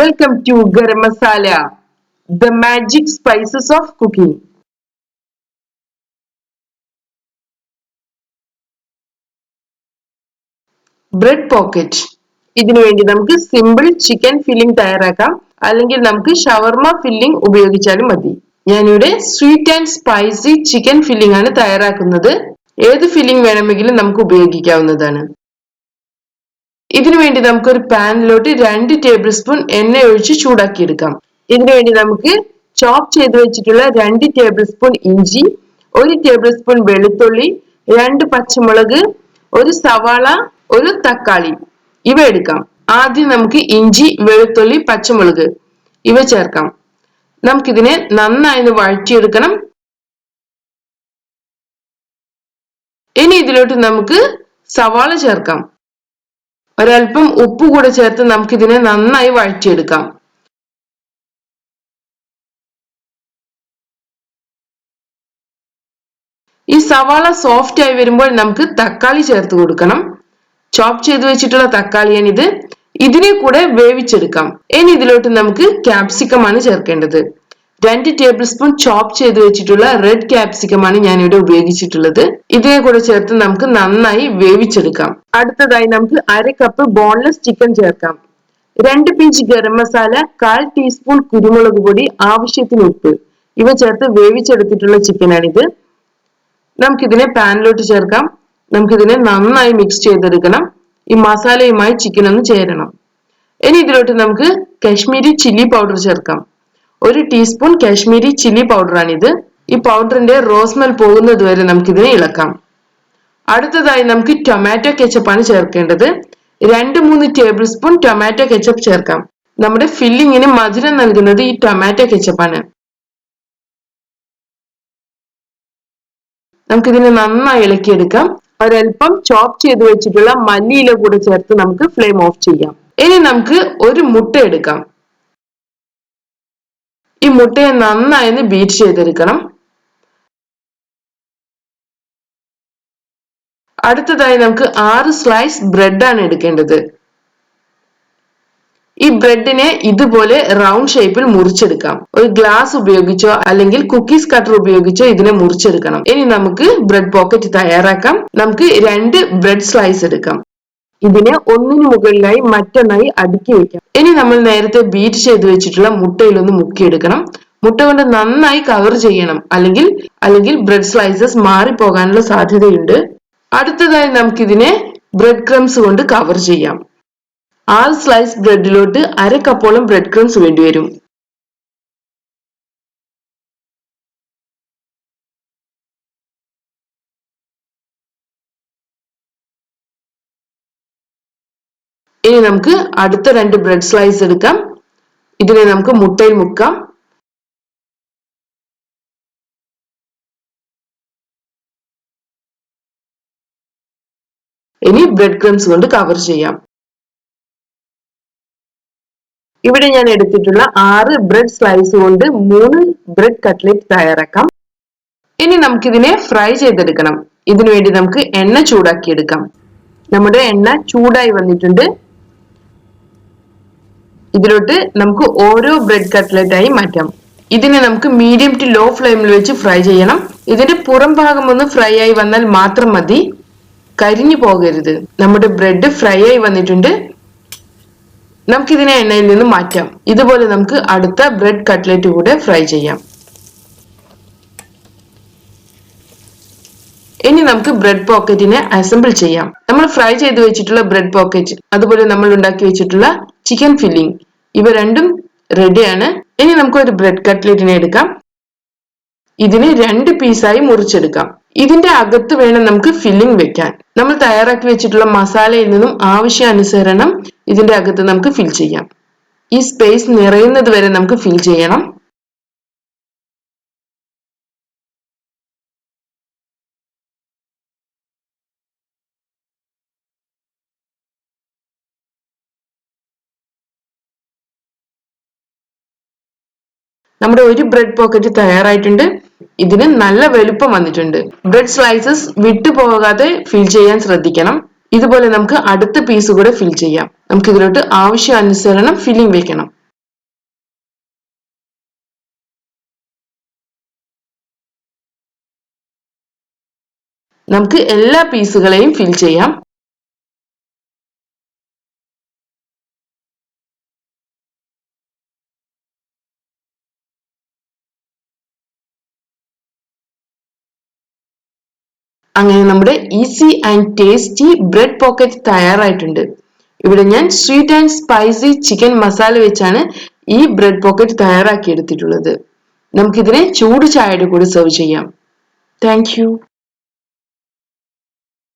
Welcome to garam masala the magic spices of cooking bread pocket ഇതിനു വേണ്ടി നമുക്ക് simple chicken filling തയ്യാറാക്കാം. അല്ലെങ്കിൽ നമുക്ക് ഷവർമ ഫില്ലിംഗ് ഉപയോഗിച്ചാലും മതി. ഞാനിവിടെ sweet and spicy chicken filling ആണ് തയ്യാറാക്കുന്നത്. ഏത് ഫില്ലിംഗ് വേണമെങ്കിലും നമുക്ക് ഉപയോഗിക്കാവുന്നതാണ്. ഇതിനു വേണ്ടി നമുക്ക് ഒരു പാനിലോട്ട് രണ്ട് ടേബിൾ സ്പൂൺ എണ്ണ ഒഴിച്ച് ചൂടാക്കിയെടുക്കാം. ഇതിനു വേണ്ടി നമുക്ക് ചോപ്പ് ചെയ്ത് വെച്ചിട്ടുള്ള രണ്ട് ടേബിൾ സ്പൂൺ ഇഞ്ചി ഒരു ടേബിൾ സ്പൂൺ വെളുത്തുള്ളി രണ്ട് പച്ചമുളക് ഒരു സവാള ഒരു തക്കാളി. ഇവ എടുക്കാം. ആദ്യം നമുക്ക് ഇഞ്ചി വെളുത്തുള്ളി പച്ചമുളക് ഇവ ചേർക്കാം. നമുക്കിതിനെ നന്നായി വഴറ്റിയെടുക്കണം. ഇനി ഇതിലോട്ട് നമുക്ക് സവാള ചേർക്കാം. ഒരൽപ്പം ഉപ്പ് കൂടെ ചേർത്ത് നമുക്കിതിനെ നന്നായി വഴറ്റിയെടുക്കാം. ഈ സവാള സോഫ്റ്റ് ആയി വരുമ്പോൾ നമുക്ക് തക്കാളി ചേർത്ത് കൊടുക്കണം. ചോപ്പ് ചെയ്ത് വെച്ചിട്ടുള്ള തക്കാളിയാണ് ഇത് ഇതിനെ കൂടെ വേവിച്ചെടുക്കാം. ഇനി ഇതിലോട്ട് നമുക്ക് ക്യാപ്സിക്കം ആണ് ചേർക്കേണ്ടത്. രണ്ട് ടേബിൾ സ്പൂൺ ചോപ്പ് ചെയ്ത് വെച്ചിട്ടുള്ള റെഡ് ക്യാപ്സിക്കമാണ് ഞാൻ ഇവിടെ ഉപയോഗിച്ചിട്ടുള്ളത്. ഇതിനെ കൂടെ ചേർത്ത് നമുക്ക് നന്നായി വേവിച്ചെടുക്കാം. അടുത്തതായി നമുക്ക് അര കപ്പ് ബോൺലെസ് ചിക്കൻ ചേർക്കാം. രണ്ട് പിഞ്ച് ഗരം മസാല കാൽ ടീസ്പൂൺ കുരുമുളക് പൊടി ആവശ്യത്തിന് ഉപ്പ്. ഇവ ചേർത്ത് വേവിച്ചെടുത്തിട്ടുള്ള ചിക്കനാണിത് നമുക്കിതിനെ പാനിലോട്ട് ചേർക്കാം. നമുക്കിതിനെ നന്നായി മിക്സ് ചെയ്തെടുക്കണം. ഈ മസാലയുമായി ചിക്കൻ ഒന്ന് ചേരണം. ഇനി ഇതിലോട്ട് നമുക്ക് കശ്മീരി ചില്ലി പൗഡർ ചേർക്കാം. ഒരു ടീസ്പൂൺ കാശ്മീരി ചില്ലി ഇത് ഈ പൗഡറിന്റെ റോസ്മെൽ പോകുന്നത് വരെ നമുക്കിതിനെ ഇളക്കാം. അടുത്തതായി നമുക്ക് ടൊമാറ്റോ ആണ് ചേർക്കേണ്ടത്. രണ്ട് മൂന്ന് ടേബിൾ സ്പൂൺ ടൊമാറ്റോ കെച്ചപ്പ് ചേർക്കാം. നമ്മുടെ ഫില്ലിങ്ങിന് മധുരം നൽകുന്നത് ഈ ടൊമാറ്റോ കെച്ചപ്പാണ് നമുക്കിതിനെ നന്നായി ഇളക്കിയെടുക്കാം. ഒരൽപ്പം ചോപ്പ് ചെയ്ത് വെച്ചിട്ടുള്ള മല്ലിയില കൂടെ ചേർത്ത് നമുക്ക് ഫ്ലെയിം ഓഫ് ചെയ്യാം. ഇനി നമുക്ക് ഒരു മുട്ട എടുക്കാം. ഈ മുട്ടയെ നന്നായി ഒന്ന് ബീറ്റ് ചെയ്തെടുക്കണം. അടുത്തതായി നമുക്ക് ആറ് സ്ലൈസ് ബ്രെഡാണ് എടുക്കേണ്ടത്. ഈ ബ്രെഡിനെ ഇതുപോലെ റൗണ്ട് ഷേപ്പിൽ മുറിച്ചെടുക്കാം. ഒരു ഗ്ലാസ് ഉപയോഗിച്ചോ അല്ലെങ്കിൽ കുക്കീസ് കട്ടർ ഉപയോഗിച്ചോ ഇതിനെ മുറിച്ചെടുക്കണം. ഇനി നമുക്ക് ബ്രെഡ് പോക്കറ്റ് തയ്യാറാക്കാം. നമുക്ക് രണ്ട് ബ്രെഡ് സ്ലൈസ് എടുക്കാം. ഇതിനെ ഒന്നിനു മുകളിലായി മറ്റൊന്നായി അടുക്കി വെക്കാം ഇനി നമ്മൾ നേരത്തെ ബീറ്റ് ചെയ്ത് വെച്ചിട്ടുള്ള മുട്ടയിൽ ഒന്ന് മുക്കിയെടുക്കണം. മുട്ട കൊണ്ട് നന്നായി കവർ ചെയ്യണം. അല്ലെങ്കിൽ അല്ലെങ്കിൽ ബ്രെഡ് സ്ലൈസസ് മാറിപ്പോകാനുള്ള സാധ്യതയുണ്ട്. അടുത്തതായി നമുക്കിതിനെ ബ്രെഡ് ക്രംസ് കൊണ്ട് കവർ ചെയ്യാം. ആറ് സ്ലൈസ് ബ്രെഡിലോട്ട് അര കപ്പോളം ബ്രെഡ് ക്രംസ് വേണ്ടിവരും. ഇനി നമുക്ക് അടുത്ത രണ്ട് ബ്രെഡ് സ്ലൈസ് എടുക്കാം. ഇതിനെ നമുക്ക് മുട്ടയിൽ മുക്കാം. ഇനി ബ്രെഡ് ക്രംസ് കൊണ്ട് കവർ ചെയ്യാം. ഇവിടെ ഞാൻ എടുത്തിട്ടുള്ള ആറ് ബ്രെഡ് സ്ലൈസ് കൊണ്ട് മൂന്ന് ബ്രെഡ് കട്ട്ലറ്റ് തയ്യാറാക്കാം. ഇനി നമുക്കിതിനെ ഫ്രൈ ചെയ്തെടുക്കണം. ഇതിനു വേണ്ടി നമുക്ക് എണ്ണ ചൂടാക്കി എടുക്കാം നമ്മുടെ എണ്ണ ചൂടായി വന്നിട്ടുണ്ട്. ഇതിലോട്ട് നമുക്ക് ഓരോ ബ്രെഡ് കട്ട്ലറ്റ് ആയി മാറ്റാം. ഇതിനെ നമുക്ക് മീഡിയം ടു ലോ ഫ്ലെയിമിൽ വെച്ച് ഫ്രൈ ചെയ്യണം. ഇതിന്റെ പുറം ഭാഗം ഒന്ന് ഫ്രൈ ആയി വന്നാൽ മാത്രം മതി. കരിഞ്ഞു പോകരുത്. നമ്മുടെ ബ്രെഡ് ഫ്രൈ ആയി വന്നിട്ടുണ്ട്. നമുക്കിതിനെ എണ്ണയിൽ നിന്ന് മാറ്റാം. ഇതുപോലെ നമുക്ക് അടുത്ത ബ്രെഡ് കട്ട്ലറ്റ് കൂടെ ഫ്രൈ ചെയ്യാം. ഇനി നമുക്ക് ബ്രെഡ് പോക്കറ്റിനെ അസംബിൾ ചെയ്യാം. നമ്മൾ ഫ്രൈ ചെയ്ത് വെച്ചിട്ടുള്ള ബ്രെഡ് പോക്കറ്റ് അതുപോലെ നമ്മൾ ഉണ്ടാക്കി വെച്ചിട്ടുള്ള ചിക്കൻ ഫില്ലിംഗ് ഇവ രണ്ടും റെഡിയാണ് ഇനി നമുക്ക് ഒരു ബ്രെഡ് കട്ട്ലറ്റിനെ എടുക്കാം. ഇതിനെ രണ്ട് പീസായി മുറിച്ചെടുക്കാം. ഇതിന്റെ അകത്ത് വേണം നമുക്ക് ഫില്ലിംഗ് വെക്കാൻ. നമ്മൾ തയ്യാറാക്കി വെച്ചിട്ടുള്ള മസാലയിൽ നിന്നും ആവശ്യാനുസരണം ഇതിന്റെ അകത്ത് നമുക്ക് ഫിൽ ചെയ്യാം. ഈ സ്പേസ് നിറയുന്നത് വരെ നമുക്ക് ഫിൽ ചെയ്യണം. നമ്മുടെ ഒരു ബ്രെഡ് പോക്കറ്റ് തയ്യാറായിട്ടുണ്ട്. ഇതിന് നല്ല വലുപ്പം വന്നിട്ടുണ്ട്. ബ്രെഡ് സ്ലൈസസ് വിട്ടു പോകാതെ ഫിൽ ചെയ്യാൻ ശ്രദ്ധിക്കണം. ഇതുപോലെ നമുക്ക് അടുത്ത പീസ് കൂടെ ഫിൽ ചെയ്യാം. നമുക്ക് ഇതിലോട്ട് ആവശ്യാനുസരണം ഫില്ലിംഗ് വെക്കണം. നമുക്ക് എല്ലാ പീസുകളെയും ഫിൽ ചെയ്യാം. അങ്ങനെ നമ്മുടെ easy and tasty bread pocket തയ്യാറായിട്ടുണ്ട്. ഇവിടെ ഞാൻ sweet and spicy chicken masala വെച്ചാണ് ഈ ബ്രെഡ് പോക്കറ്റ് തയ്യാറാക്കി എടുത്തിട്ടുള്ളത്. നമുക്കിതിനെ ചൂട് ചായയുടെ കൂടെ സെർവ് ചെയ്യാം. താങ്ക്